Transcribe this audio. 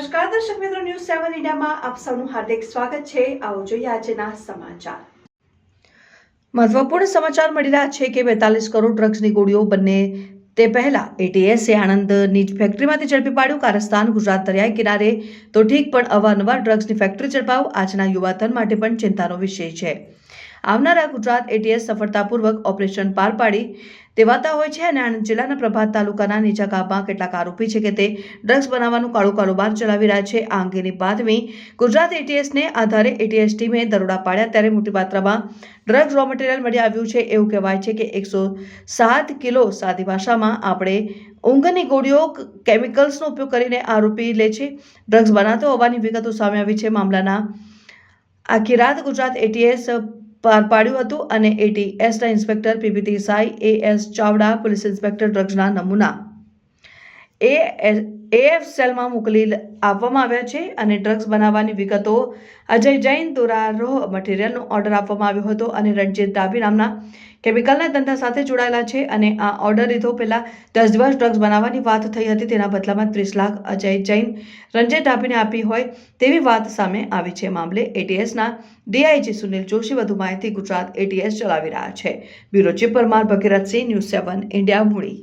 સેવન ઇન્ડિયામાં આપ સૌનું હાર્દિક સ્વાગત છે. આવો જોઈએ આજના સમાચાર. મહત્વપૂર્ણ સમાચાર મળી રહ્યા છે કે બેતાલીસ કરોડ ડ્રગ્સની ગોળીઓ બંને તે પહેલા એટીએસે આણંદની ફેક્ટરીમાંથી ઝડપી પાડ્યું. કારસ્તાન, ગુજરાત દરિયાઈ કિનારે તો ઠીક, પણ અવારનવાર ડ્રગ્સની ફેક્ટરી ઝડપાવ. આજના યુવાધન માટે પણ ચિંતાનો વિષય છે. આવનારા ગુજરાત એટીએસ સફળતાપૂર્વક ઓપરેશન પાર પાડી દેવાતા હોય છે અને આણંદ જિલ્લાના પ્રભાત તાલુકાના નીચા ગામમાં કેટલાક આરોપી છે કે તે ડ્રગ્સ બનાવવાનું કાળો કારોબાર ચલાવી રહ્યા છે. આ અંગેની બાતમી ગુજરાત એટીએસને આધારે એટીએસ ટીમે દરોડા પાડ્યા ત્યારે મોટી માત્રામાં ડ્રગ્સ રો મટીરિયલ મળી આવ્યું છે. એવું કહેવાય છે કે એકસો સાત કિલો સાદી ભાષામાં આપણે ઊંઘની ગોળીઓ કેમિકલ્સનો ઉપયોગ કરીને આરોપી લે છે. ડ્રગ્સ બનાવતો હોવાની વિગતો સામે આવી છે. મામલાના આખી રાત ગુજરાત એટીએસ પાર પાડ્યું હતું અને at એસના inspector P B Desai A S Chavda, police inspector ડ્રગ્સના નમૂના. એ એએફ સેલમાં મોકલી આપવામાં આવ્યા છે અને ડ્રગ્સ બનાવવાની વિગતો અજય જૈન દ્વારા રો મટીરિયલનો ઓર્ડર આપવામાં આવ્યો હતો અને રણજીત ડાભી નામના કેમિકલના ધંધા સાથે જોડાયેલા છે અને આ ઓર્ડર લીધો પહેલાં દસ દિવસ ડ્રગ્સ બનાવવાની વાત થઈ હતી, તેના બદલામાં ત્રીસ લાખ અજય જૈન રણજીત ડાભીને આપી હોય તેવી વાત સામે આવી છે. મામલે એટીએસના ડીઆઈજી સુનિલ જોશી વધુ માહિતી ગુજરાત એટીએસ ચલાવી રહ્યા છે. Bureau chief Parmar Bhagirathsinh news seven, India, મૂડી.